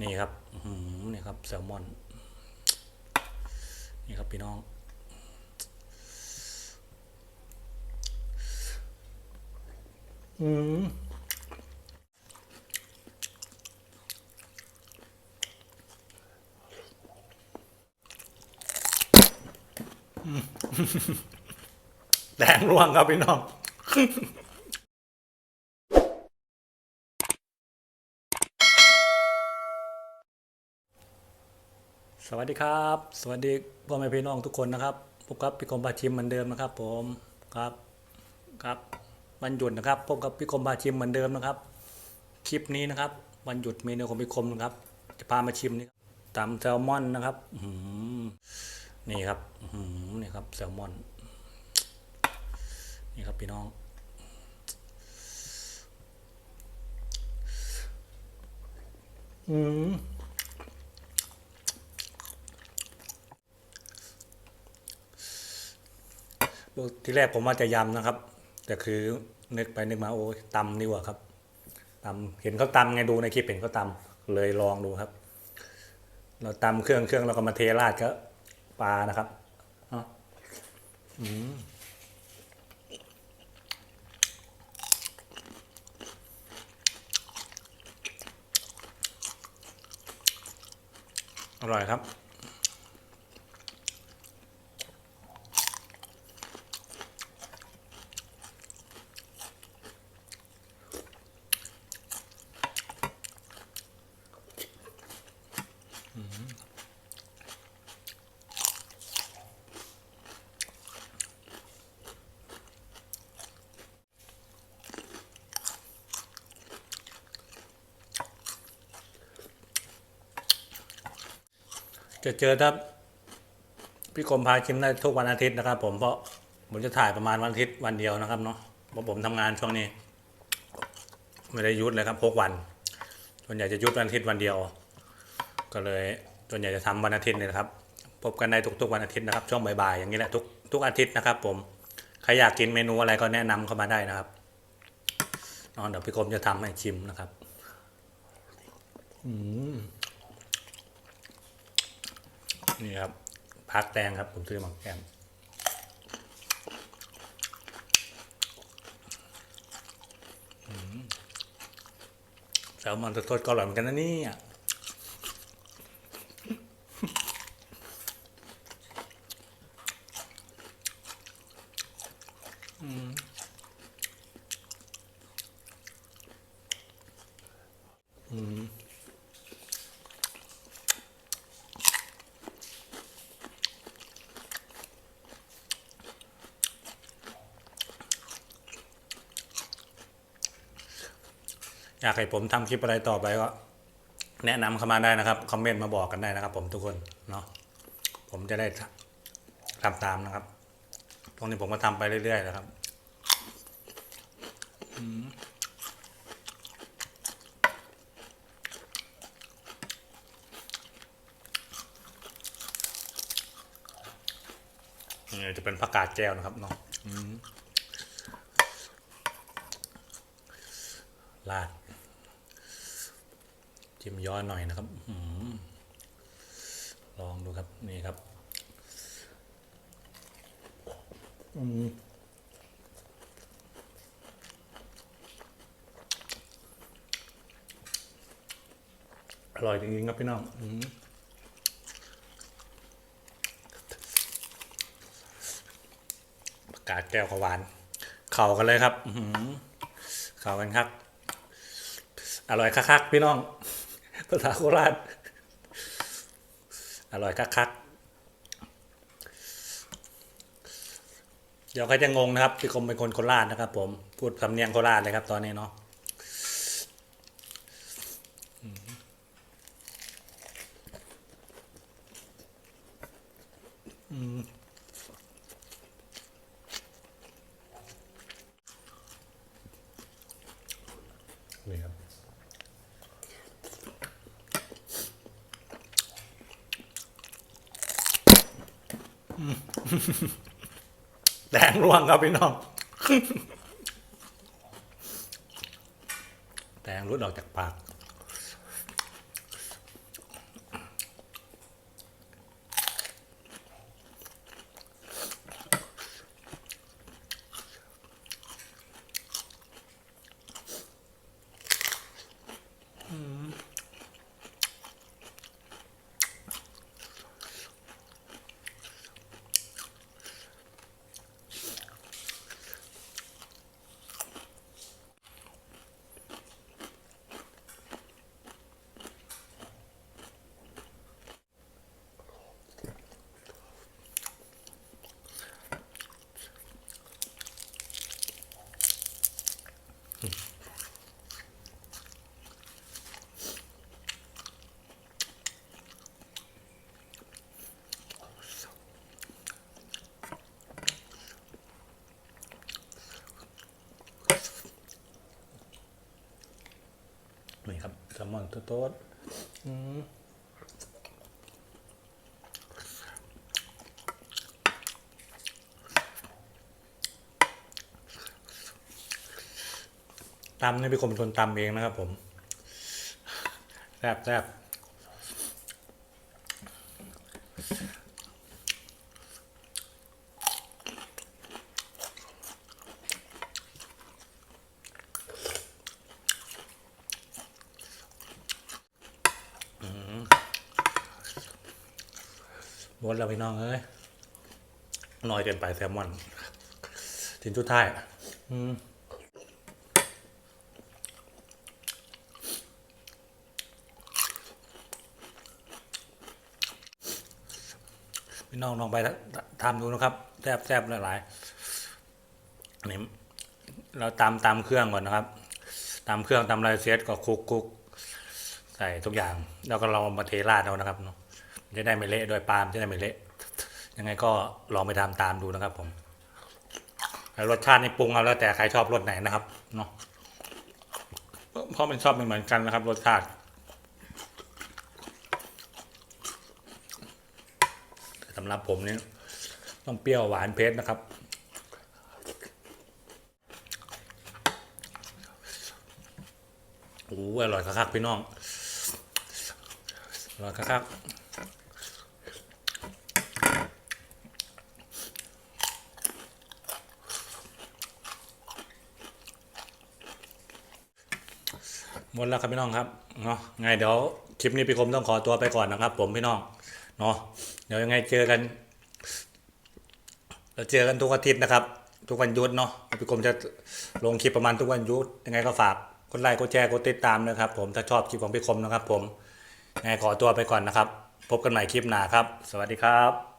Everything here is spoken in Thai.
นี่ครับหือนี่ครับแซลมอน นี่ครับพี่น้อง อืมแดงร่วงครับพี่น้อง สวัสดีครับ สวัสดีพ่อแม่พี่น้องทุกคนนะครับพบกับพี่คมบาชิมเหมือนเดิมนะครับ ผมครับครับวันหยุดนะครับพบกับพี่คมบาชิมเหมือนเดิมนะครับ คลิปนี้นะครับ วันหยุดเมนูของพี่คมนะครับ จะพามาชิมนี่ตับตำแซลมอนนะครับอื้อหือนี่ครับอื้อหือนี่ครับแซลมอน นี่ครับพี่น้องอืม ทีแรกผมว่าจะยำนะครับ แต่คือนึกไปนึกมาโอ้ยตำดีกว่าครับตำเห็นเขาตำไงดูในคลิปเห็นเขาตำเลยลองดูครับ เราตำเครื่องเครื่องเราก็มาเทราดก็ปลานะครับอืมอร่อยครับ จะเจอถ้าพี่คมพาชิมได้ทุกวันอาทิตย์นะครับ ผมเพราะผมจะถ่ายประมาณวันอาทิตย์วันเดียวนะครับเนาะเพราะผมทำงานช่วงนี้ ไม่ได้ยุดเลยครับพกวัน ส่วนใหญ่จะยุดวันอาทิตย์วันเดียว ก็เลยส่วนใหญ่จะทำวันอาทิตย์นี่นะครับ พบกันได้ทุกๆวันอาทิตย์นะครับ ช่วงบ่ายๆอย่างนี้แหละทุกทุกอาทิตย์นะครับ ผมใครอยากกินเมนูอะไรก็แนะนำเข้ามาได้นะครับนาะเดี๋ยวพี่คมจะทำให้ชิมนะครับ อืม นี่ครับพักแตงครับ ผมซื้อมาแกมแซลมอนสดๆก็อร่อยเหมือนกันนะนี่อืม อยากให้ผมทำคลิปอะไรต่อไปก็ แนะนำเข้ามาได้นะครับคอมเมนต์มาบอกกันได้นะครับ ผมทุกคนเนาะผมจะได้ทำตามนะครับ ตรงนี้ผมก็ทำไปเรื่อยๆนะครับนี่จะเป็นผักกาดแก้วนะครับเนาะอืมลาด จิ้มย้อนหน่อยนะครับอลองดูครับนี่ครับอร่อยจริงๆครับพี่น้องอประกาศแก้วขวาน เข่ากันเลยครับเข่ากันครับ อร่อยคักๆพี่น้อง ภาษาโคราช อร่อยคักๆ เดี๋ยวเขาจะงงนะครับพี่คมเป็นคนโคราชนะครับ ผม พูดสำเนียงโคราชเลยครับ ตอนนี้เนาะอืมนี่ครับ แดงร่วงครับพี่น้องแดงรุดออกจากปาก นี่ครับแซลมอนโต๊ดตำนี่พี่คมเป็นคนตำเองนะครับผมแซบแซบ หมดแล้วพี่น้องเอ้ยน้อยเกินไปแซลมอนทิ้นชุดท้ายอืมพี่น้องลองไปทำดูนะครับแซบแซบหลายๆอันนี้เราตำตำเครื่องก่อนนะครับตำเครื่องตำลายเซตก็คุกคุกใส่ทุกอย่าง แล้วก็เรามาเทราดเอานะครับเนาะ จะได้ไม่เละโดยปาลามจะได้ไม่เละยังไงก็ลองไปทำตามดูนะครับ ผมแล้วรสชาตินี่ปรุงเอาแล้วแต่ใครชอบรสไหนนะครับเนาะเพราะมันชอบไม่เหมือนกันนะครับ รสชาติสำหรับผมนี่ต้องเปรี้ยวหวานเผ็ดนะครับ โอ้อร่อยคักๆพี่น้องอร่อยคักๆ หมดแล้วครับพี่น้องครับเนาะไงเดี๋ยวคลิปนี้พี่คมต้องขอตัวไปก่อนนะครับ ผมพี่น้องเนาะเดี๋ยวยังไงเจอกันเราเจอกันทุกอาทิตย์นะครับ ทุกวันยุดเนาะพี่กรมจะลงคลิปประมาณทุกวันยุดยังไงก็ฝากกดไลค์กดแชร์กดติดตามนะครับ ผมถ้าชอบคลิปของพี่คมนะครับ ผมยังไงขอตัวไปก่อนนะครับ พบกันใหม่คลิปหน้าครับ สวัสดีครับ